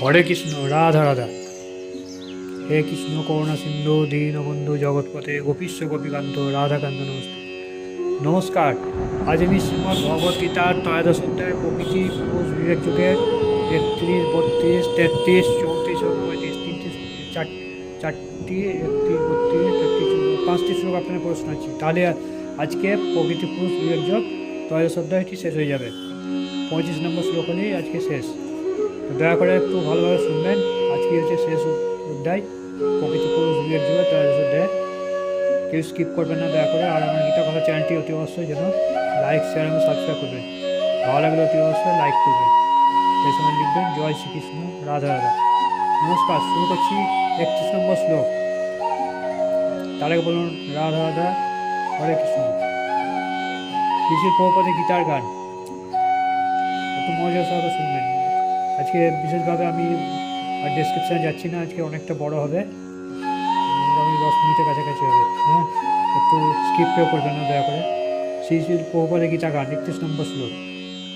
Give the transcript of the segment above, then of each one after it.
হরে কৃষ্ণ, রাধা রাধা। হে কৃষ্ণ, করুণা, সিন্ধু দীনবন্ধু জগৎপথে গোপীশ্ব, গোপীকান্ত, রাধাকান্ত, নমস্তে। নমস্কার। আজ আমি শ্রীমদ ভগবদ্গীতার ত্রয়োদশ অধ্যায় প্রকৃতি পুরুষ বিবেক যুগের একত্রিশ, বত্রিশ, তেত্রিশ, চৌত্রিশ ও পঁয়ত্রিশ চার, চারটি, একত্রিশ, বত্রিশ, তেত্রিশ পাঁচটি শ্লোক আপনার প্রশ্ন আছে। তাহলে আজকে প্রকৃতি পুরুষ বিবেক যোগ ত্রয়োদশ অধ্যায়টি শেষ হয়ে যাবে। পঁয়ত্রিশ নম্বর শ্লোক হলেই আজকে শেষ। তো দয়া করে একটু ভালোভাবে শুনবেন। আজকে হচ্ছে শেষ অধ্যায়। প্রকৃতি পুরুষ বিবেক যুগে ত্রয়োদশ অধ্যায়। কেউ স্কিপ করবেন না, দয়া করে। আর আমার গীতা কথা চ্যানেলটি অতি অবশ্যই যেন লাইক শেয়ার এবং সাবস্ক্রাইব করবেন। ভালো লাগলে অতি অবশ্যই লাইক করবেন। সেই সময় লিখবেন, জয় শ্রীকৃষ্ণ, রাধা রাধা। নমস্কার, শুরু করছি একত্রিশ নম্বর শ্লোক। তার বলুন, রাধা রাধা, হরে কৃষ্ণ। কৃষির প্রপদে গীতার গান। একটু মজা সহকারে শুনবেন। আজকে বিশেষভাবে আমি আর ডেসক্রিপশানে যাচ্ছি না, আজকে অনেকটা বড় হবে। মোটামুটি দশ মিনিটের কাছাকাছি হবে। হ্যাঁ একটু স্কিপ কেউ করবেন না, দয়া করে। শ্রী শ্রী প্রভুপাদের গীতা গান, একত্রিশ নম্বর শ্লোক।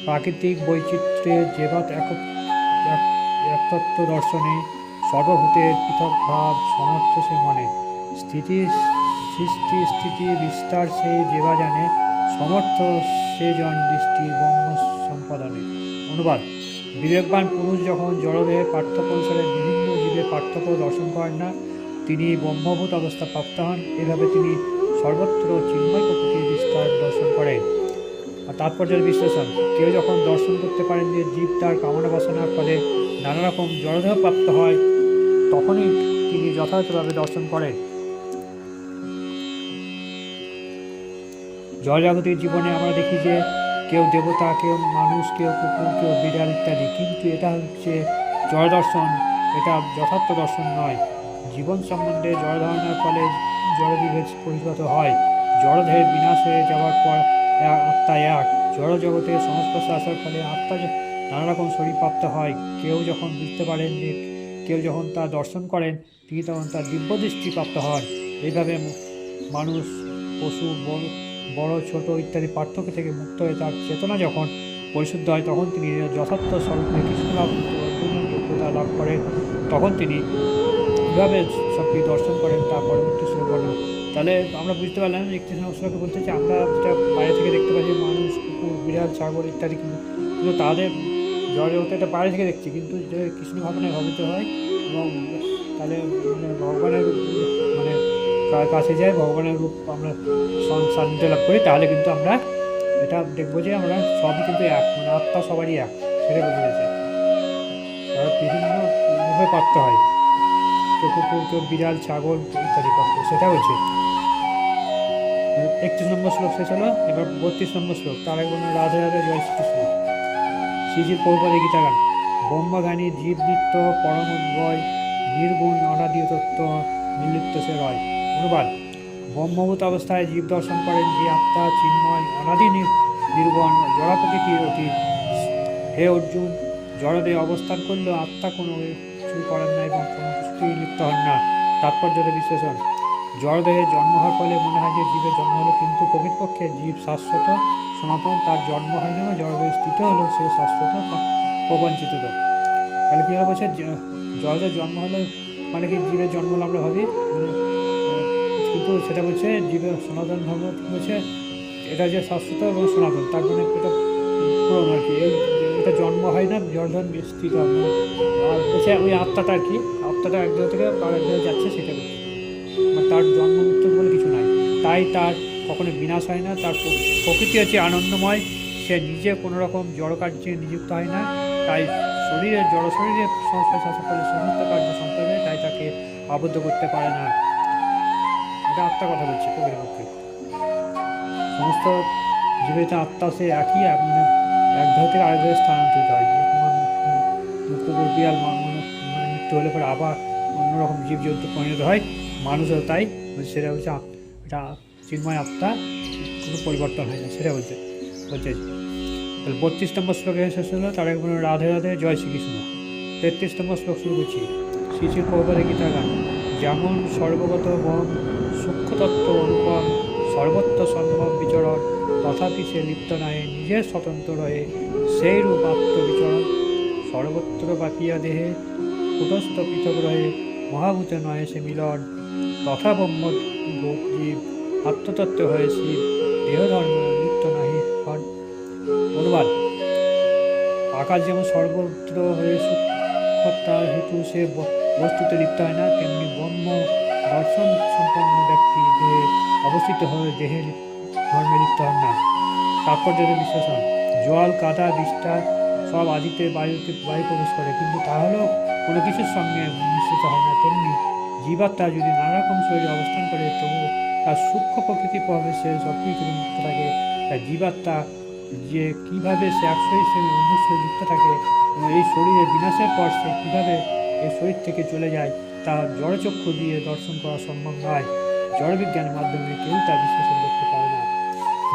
প্রাকৃতিক বৈচিত্র্যে যেবাত এক এক- একতত্ত্ব দর্শনে সর্বভূতের পৃথক ভাব সমর্থ সে মনে। স্থিতি সৃষ্টি স্থিতি বিস্তার সে যেবা জানে, সমর্থ সে জন দৃষ্টি ব্রহ্ম সম্পাদনে। অনুবাদ। বিবেকবান পুরুষ যখন জড়দেহের পার্থক্য অনুসারে বিভিন্ন জীবের পার্থক্য দর্শন করেন না, তিনি ব্রহ্মভূত অবস্থা প্রাপ্ত হন। এভাবে তিনি সর্বত্র চিন্ময় প্রকৃতির বিস্তার দর্শন করেন। আর তাৎপর্যের বিশ্লেষণ, কেউ যখন দর্শন করতে পারেন যে জীব তার কামনা বাসনার ফলে নানা রকম জড়দেহ প্রাপ্ত হয়, তখনই তিনি যথাযথভাবে দর্শন করেন। জলজাগতিক জীবনে আমরা দেখি যে কেউ দেবতা, কেউ মানুষ, কেউ কুকুর, কেউ বিড়াল ইত্যাদি। কিন্তু এটা হচ্ছে জড় দর্শন, এটা যথার্থ দর্শন নয়। জীবন সম্বন্ধে জড় ধারণার ফলে জড়বিভেদ পরিণত হয়। জড়দেহের বিনাশ হয়ে যাওয়ার পর আত্মা এক। জড় জগতে সংস্পর্শে আসার ফলে আত্মা নানা রকম শরীর প্রাপ্ত হয়। কেউ যখন বুঝতে পারেন যে কেউ যখন তা দর্শন করেন, তিনি তখন তার দিব্যদৃষ্টি প্রাপ্ত হন। এইভাবে মানুষ, পশু বড় বড়, ছোট ইত্যাদি পার্থক্য থেকে মুক্ত হয়ে তার চেতনা যখন পরিশুদ্ধ হয়, তখন তিনি যথার্থ স্বরূপে কৃষ্ণ লাভ যোগ্যতা লাভ করেন। তখন তিনি কীভাবে সব কিছু দর্শন করেন, তা পরবর্তী শুরু করেন তাহলে আমরা বুঝতে পারলাম যে একটি শ্লোকে বলতে যে আমরা যেটা বাইরে থেকে দেখতে পাচ্ছি, মানুষ, কুকুর, বিড়াল, ছাগল ইত্যাদি কিন্তু তাদের জড় জগতে এটা বাইরে থেকে দেখছি। কিন্তু যে কৃষ্ণ ভাবনায় ভাবিত হয় এবং তাহলে মানে ভগবানের কাছে যায় ভগবানের রূপ আমরা সন- সান্নিধ্য লাভ করি, তাহলে কিন্তু আমরা এটা দেখব যে আমরা সবই কিন্তু এক মানে আত্মা সবারই এক সেটা বুঝে গেছে। তারা বিভিন্ন রূপে প্রাপ্ত হয়। কেউ কুকুর কেউ বিড়াল, ছাগল ইত্যাদি প্রাপ্ত সেটা হচ্ছে। একত্রিশ নম্বর শ্লোক শেষ হলো, এবার বত্রিশ নম্বর শ্লোক। তার বলুন, রাধে রাধে, জয় শ্রীকৃষ্ণ। শ্রীজির পৌপদে গীতা গান। ব্রহ্মগানী জীব নিত্য পরমোদ্বয়, নির্গুণ অনাদি তত্ত্ব নির্লিপ্ত সে রয়। অনুবাদ ব্রহ্মভূত অবস্থায় জীব দর্শন করেন যে আত্মা চিন্ময় অনাদি নির- নির্গুণ জড়া প্রকৃতির অতীত হে অর্জুন জড়দে অবস্থান করলেও আত্মা কোনো কিছু করেন না এবং কোনো কিছুতেই লিপ্ত হন না। তাৎপর্যের বিশ্লেষণ। জড়দেহে জন্ম হওয়ার ফলে মনে হয় যে জীবের জন্ম হলো কিন্তু প্রকৃতপক্ষে জীব শাশ্বত সনাতন তার জন্ম হয় না জড়দেহে স্থিত হলো সে শাশ্বত প্রবঞ্চিত। তাহলে কী হবে বলছে? জড়দের জন্ম হলে মানে কি জীবের জন্ম মানে আহ, কিন্তু সেটা বলছে জীবের সনাতন ধর্ম বলছে এটা যে শাশ্বত এবং সনাতন, তার মানে এটা পুরনো আর কি। এটা জন্ম হয় না, জর্ধন স্থিত। আর বলছে ওই আত্মাটা আর কি, আত্মাটা এক জায়গা থেকে আর এক জায়গায় যাচ্ছে সেটা মানে তার জন্ম মৃত্যু বলে কিছু নাই। তাই তার কখনো বিনাশ হয় না, তার প্রকৃতি হচ্ছে আনন্দময়। সে নিজে কোনো রকম জড় কার্যে নিযুক্ত হয় না। তাই শরীরে, জড় শরীরে সংস্পর্শ আসার ফলে সমস্ত কার্য সম্পন্ন তাই তাকে আবদ্ধ করতে পারে না। এটা আত্মা কথা বলছে প্রকৃতপক্ষে সমস্ত জীবিত আত্মা, সে একই এক মানে এক ধার থেকে আরেক ধারে স্থানান্তরিত হয়। কুকুর মানে মানে মৃত্যু হলে পরে আবার অন্যরকম জীবজন্তু পরিণত হয়। মানুষও তাই সেটা হচ্ছে এটা চিন্ময় আত্মা, কোনো পরিবর্তন হয় না, সেটা বলছে বলছে। তাহলে বত্রিশ নম্বর শ্লোকে শেষ হলো, তার এক রাধে রাধে, জয় শ্রীকৃষ্ণ। তেত্রিশ নম্বর শ্লোক শুরু করছি। শ্রী শ্রী প্রভুপাদের গীতা গান। যেমন সর্বগত বন সূক্ষ্মতত্ত্ব অনুপম, সর্বত্র সম্ভব বিচরণ, তথাপি সে লিপ্ত নয় নিজের স্বতন্ত্র রয়ে সেই রূপ আত্মবিচরণ। সর্বত্র বাকিয়া দেহে কুটস্থ পৃথক রহে মহাভূতে নয় সে মিলন। তথা ব্রহ্ম জীব আত্মতত্ত্ব হয়ে শিব, দেহধর্ম লিপ্ত নাহি হন। অনুবাদ। আকাশ যেমন সর্বত্র হয়ে সূক্ষ্মতার হেতু সে বস্তুতে লিপ্ত হয় না, তেমনি ব্রহ্ম, দর্শন সম্পন্ন ব্যক্তি দেহে অবস্থিত হয়ে দেহে লিপ- ধর্মে লিপ্ত হন না। তাৎপর্য বিশ্লেষণ, জল, কাদা, বিষ্ঠা সব আদিতে বায়ুতে বায়ু প্রবেশ করে, কিন্তু তাহলেও কোনো কিছুর সঙ্গে মিশ্রিত হয় না। তেমনি জীবাত্মা যদি নানা রকম শরীরে অবস্থান করে তবু তার সূক্ষ্ম প্রকৃতি প্রভাবে সে সব কিছু মুক্ত থাকে। তার জীবাত্মা যে কীভাবে সে একশো শরীর সে অন্য শরীর যুক্ত থাকে এই শরীরের বিনাশের পর সে কীভাবে এই শরীর থেকে চলে যায়, তা জড়চক্ষু দিয়ে দর্শন করা সম্ভব নয়। জড়বিজ্ঞানের মাধ্যমে কেউ তা বিশ্লেষণ করতে পারে না।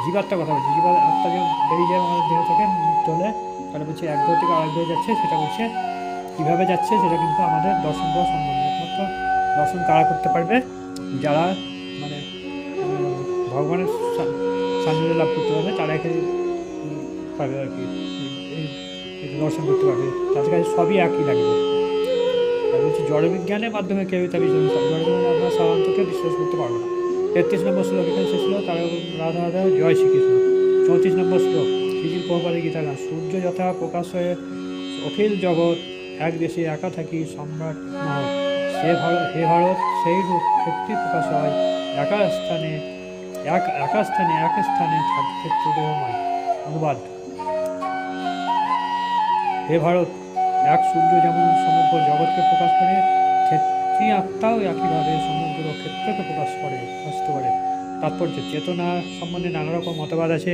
জীবাত্মার কথা বলছি জীবা আত্মা যখন বেরিয়ে যায় আমাদের দেহ থেকে মৃত্যু হলে তাহলে বলছে এক গ্রহ থেকে আরেক গ্রহে যাচ্ছে, সেটা বলছে কীভাবে যাচ্ছে, সেটা কিন্তু আমাদের দর্শন করা সম্ভব নয়। একমাত্র দর্শন কারা করতে পারবে? যারা মানে ভগবানের সান্নিধ্য লাভ করতে পারবে, তারা এখানে পারবে আর কি। দর্শন করতে পারবে। তাদের কাছে সবই একই লাগবে। বলছি জড়বিজ্ঞানের মাধ্যমে কেউ তা বিশ্বাস জড়বিজ্ঞানে আমরা সাধারণত কেউ বিশ্বাস করতে পারব না। তেত্রিশ নম্বর শ্লোক এখানে শেষ হলো, তার রাধা রাধা জয় শ্রীকৃষ্ণ। চৌত্রিশ নম্বর শ্লোক, শিশির প্রভাবের গীতা গান। সূর্য যথা প্রকাশ হয়ে অখিল জগৎ, এক দেশে একা থাকি সম্রাট নহ সে ভারত হে ভারত, সেই রূপ ক্ষেত্রে প্রকাশ হয়। একা স্থানে এক একা স্থানে, এক স্থানে ক্ষেত্র দেহময় অনুবাদ। হে ভারত এক সূর্য যেমন সমগ্র জগৎকে প্রকাশ করে, ক্ষেত্রী আত্মাও একইভাবে সমগ্র ক্ষেত্রকে প্রকাশ করে প্রকাশিত করে। তাৎপর্য, চেতনা সম্বন্ধে নানা রকম মতবাদ আছে।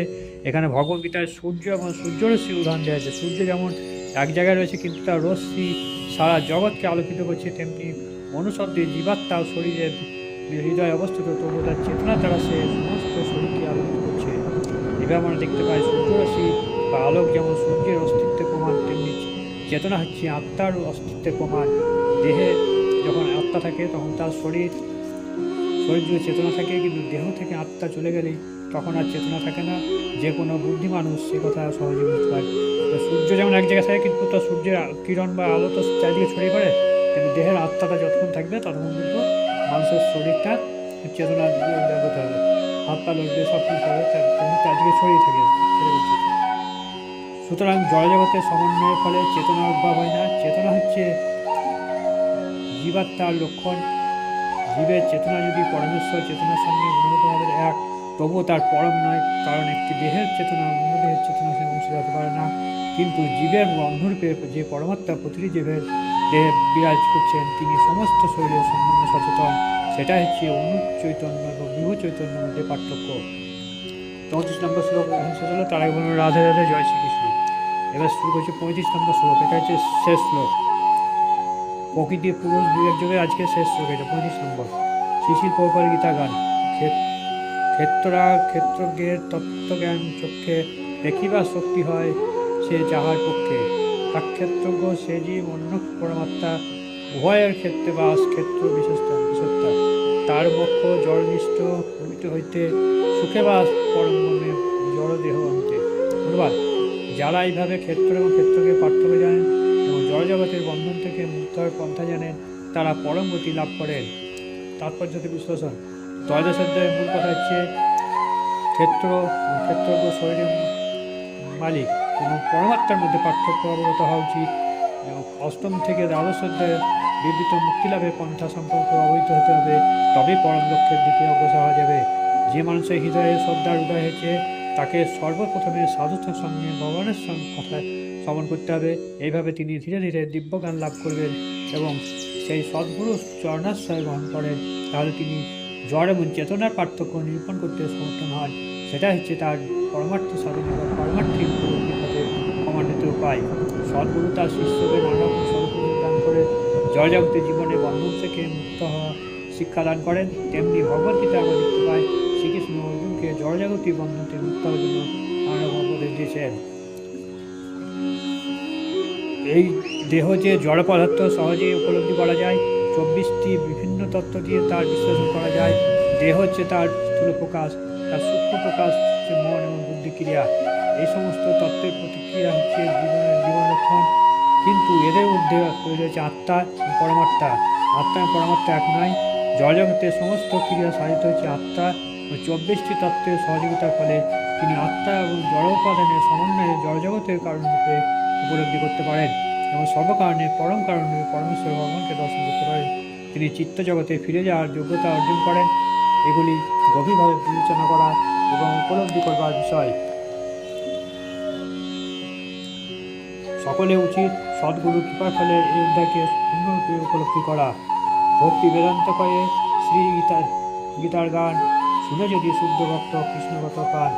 এখানে ভগবদ্গীতায় সূর্য এবং সূর্যরশ্মি উদাহরণ দেওয়া আছে। সূর্য যেমন এক জায়গায় রয়েছে, কিন্তু তার রশ্মি সারা জগৎকে আলোকিত করছে, তেমনি অনুশব্দে জীবাত্মা শরীরের হৃদয় অবস্থিত, তবু তার চেতনা দ্বারা সে সমস্ত শরীরকে আলোকিত করছে। এভাবে আমরা দেখতে পাই সূর্যরশ্মি বা আলোক যেমন সূর্যের তেমনি চেতনা হচ্ছে আত্মার অস্তিত্বের প্রমাণ। দেহে যখন আত্মা থাকে, তখন তার শরীর শরীর জুড়ে চেতনা থাকে, কিন্তু দেহ থেকে আত্মা চলে গেলেই তখন আর চেতনা থাকে না। যে কোনো বুদ্ধি মানুষ সে কথা সহজে বুঝতে পারে। তো সূর্য যেমন এক জায়গায় থাকে, কিন্তু তার সূর্যের কিরণ বা আলো তো চারিদিকে ছড়িয়ে পড়ে কিন্তু দেহের আত্মাটা যতক্ষণ থাকবে, ততক্ষণ কিন্তু মানুষের শরীরটা চেতনা ব্যবহৃত হবে। হাত পা লড়বে সব কিছু হবে চারদিকে ছড়িয়ে থাকে। সুতরাং জড়জগতের সমন্বয়ের ফলে চেতনার উদ্ভব হয় না। চেতনা হচ্ছে জীবাত্মার লক্ষণ। জীবের চেতনা যদি পরমেশ্বর চেতনার সঙ্গে গুণগতভাবে এক, তবুও তার পরম নয়, কারণ একটি দেহের চেতনা অন্য দেহের চেতনার সঙ্গে অংশ হতে পারে না। কিন্তু জীবের বন্ধরূপে যে পরমাত্মা প্রতিটি জীবের দেহে বিরাজ করছেন, তিনি সমস্ত শরীরের সম্বন্ধে সচেতন। সেটা হচ্ছে অনু চৈতন্য এবং বিভু চৈতন্যের মধ্যে পার্থক্য। চৌত্রিশ নম্বর শ্লোক শেষ হলো তার আগে বলুন রাধে রাধে, জয় শ্রীকৃষ্ণ। এবার শুরু করছি পঁয়ত্রিশ নম্বর শ্লোক। এটা হচ্ছে শেষ শ্লোক। প্রকৃতি পুরুষ বিবেক যুগের আজকে শেষ শ্লোক এটা, পঁয়ত্রিশ নম্বর। শিশির পৌপার গীতা, গান। ক্ষেত- ক্ষেত্রা, ক্ষেত্রজ্ঞের তত্ত্বজ্ঞান চক্ষে দেখিবার শক্তি হয় সে যাহার পক্ষে। সাক্ষেত্রজ্ঞ সে জীব অন্য পরমাত্মা, উভয়ের ক্ষেত্রে বাস ক্ষেত্র বিশেষতা বিশেষতা। তার পক্ষ জড়নিষ্ঠ হইতে সুখে বাস পরমে জড় দেহ অন্তে। ধন্যবাদ। যারা এইভাবে ক্ষেত্র এবং ক্ষেত্রকে পার্থক্য জানেন এবং জড়জগতের বন্ধন থেকে মুক্ত হওয়ার পন্থা জানেন, তারা পরম গতি লাভ করেন। তাৎপর্য থেকে বিশ্লেষণ। দ্বাদশ অধ্যায়ের মূল কথা হচ্ছে ক্ষেত্র ক্ষেত্র ও শরীরের মালিক এবং পরমাত্মার মধ্যে পার্থক্য অবগত হওয়া উচিত। অষ্টম থেকে দ্বাদশ অধ্যায়ে বিবৃত মুক্তিলাভের পন্থা সম্পর্কে অবহিত হতে হবে। তবে পরম লক্ষ্যের দিকে অগ্রসর হওয়া যাবে। যে মানুষের হৃদয়ে শ্রদ্ধার উদয় হয়েছে তাকে সর্বপ্রথমে সাধুতার সঙ্গে ভগবানের সঙ্গে কথা শ্রবণ করতে হবে। এইভাবে তিনি ধীরে ধীরে দিব্যজ্ঞান লাভ করবেন এবং সেই সদ্গুরু চরণাশ্রয় গ্রহণ করেন। তাহলে তিনি জড় এবং চেতনার পার্থক্য নিরূপণ করতে সমর্থন হন সেটা হচ্ছে তার পরমার্থ সাধনী বা পরমার্থিক পথে প্রমাণিত উপায়। সদ্গুরু তার শিষ্যকে নানা রকম স্বরূপ দান করে জয়জগতের জীবনে বন্ধন থেকে মুক্ত হওয়া শিক্ষাদান করেন। তেমনি ভগবদ্গীতা আমরা দেখতে পাই অর্জুনকে জড়জাগতিক বন্ধন থেকে মুক্ত জন্য নানা উপদেশ দিয়েছেন। এই দেহ যে জড় পদার্থ সহজেই উপলব্ধি করা যায়, চব্বিশটি বিভিন্ন তত্ত্ব দিয়ে তার বিশ্লেষণ করা যায়। দেহ হচ্ছে তার স্থূল প্রকাশ, তার সূক্ষ্ম প্রকাশ হচ্ছে মন এবং বুদ্ধি ক্রিয়া এই সমস্ত তত্ত্বের প্রতিক্রিয়া হচ্ছে জীবনের জীবন লক্ষণ কিন্তু এদের মধ্যে তৈরি হয়েছে আত্মা পরমাত্মা। আত্মা পরমাত্মা এক নয় জড়জগতের সমস্ত ক্রিয়া সাধিত হচ্ছে আত্মা ও চব্বিশটি তত্ত্বের সহযোগিতার ফলে তিনি আত্মা এবং জড় উপাদানের সমন্বয়ে জড়জগতের কারণরূপে উপলব্ধি করতে পারেন এবং সর্বকারণে পরম কারণে পরমেশ্বর ভগবানকে দর্শন করতে পারেন। তিনি চিত্ত জগতে ফিরে যাওয়ার যোগ্যতা অর্জন করেন। এগুলি গভীরভাবে বিবেচনা করা এবং উপলব্ধি করবার বিষয়। সকলে উচিত সদ্গুরু কৃপার ফলে এই অধ্যায়কে সুন্দররূপে উপলব্ধি করা। ভক্তি বেদান্ত করে শ্রী গীতার গীতার গান শুনে যদি শুদ্ধ ভক্ত কৃষ্ণগত পান।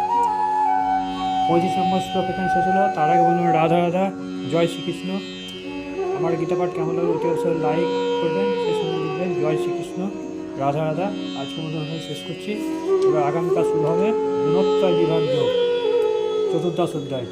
পঁচিশ নম্বর শ্লোক এখানে শেষ হলো। তার আগে বলুন, রাধা রাধা, জয় শ্রীকৃষ্ণ। আমার গীতা পাঠ কেমন লাগল অতি অবশ্যই লাইক করবেন, সেই সঙ্গে লিখবেন, জয় শ্রীকৃষ্ণ, রাধা রাধা। আজকের মতো শেষ করছি। এবার আগামীকাল শুরু হবে গুণোত্তর বিভাগ যোগ চতুর্দশ অধ্যায়।